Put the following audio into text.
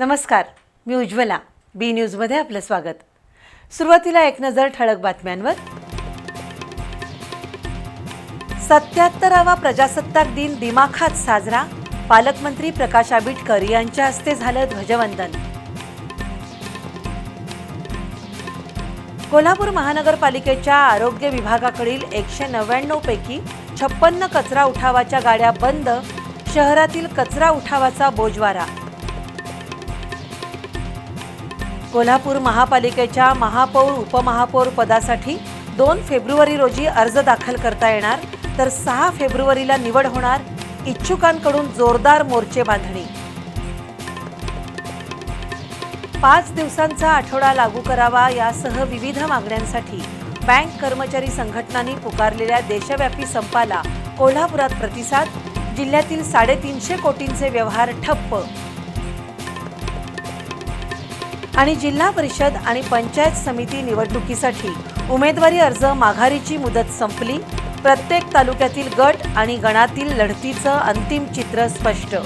नमस्कार मी उज्ज्वला बी न्यूजमध्ये आपलं स्वागत. सुरुवातीला एक नजर ठळक बातम्यांवर. सत्याहत्तरावा प्रजासत्ताक दिन दिमाखात साजरा पालकमंत्री प्रकाश आंबेडकर यांच्या हस्ते झालं ध्वजवंदन. कोल्हापूर महानगरपालिकेच्या आरोग्य विभागाकडील एकशे नव्याण्णव पैकी छप्पन्न कचरा उठावाच्या गाड्या बंद शहरातील कचरा उठावाचा बोजवारा. कोल्हापूर महापालिकेच्या महापौर उपमहापौर पदासाठी दोन फेब्रुवारी रोजी अर्ज दाखल करता येणार. तर सहा फेब्रुवारीला निवड होणार. इच्छुकांकडून जोरदार मोर्चे बांधणी. पाच दिवसांचा आठवडा लागू करावा यासह विविध मागण्यांसाठी बँक कर्मचारी संघटनांनी पुकारलेल्या देशव्यापी संपाला कोल्हापुरात प्रतिसाद. जिल्ह्यातील साडेतीनशे कोटींचे व्यवहार ठप्प. आणि जिल्हा परिषद आणि पंचायत समिती निवडणुकीसाठी उमेदवारी अर्ज माघारीची मुदत संपली. प्रत्येक तालुक्यातील गट आणि गणातील लढतीचं अंतिम चित्र स्पष्ट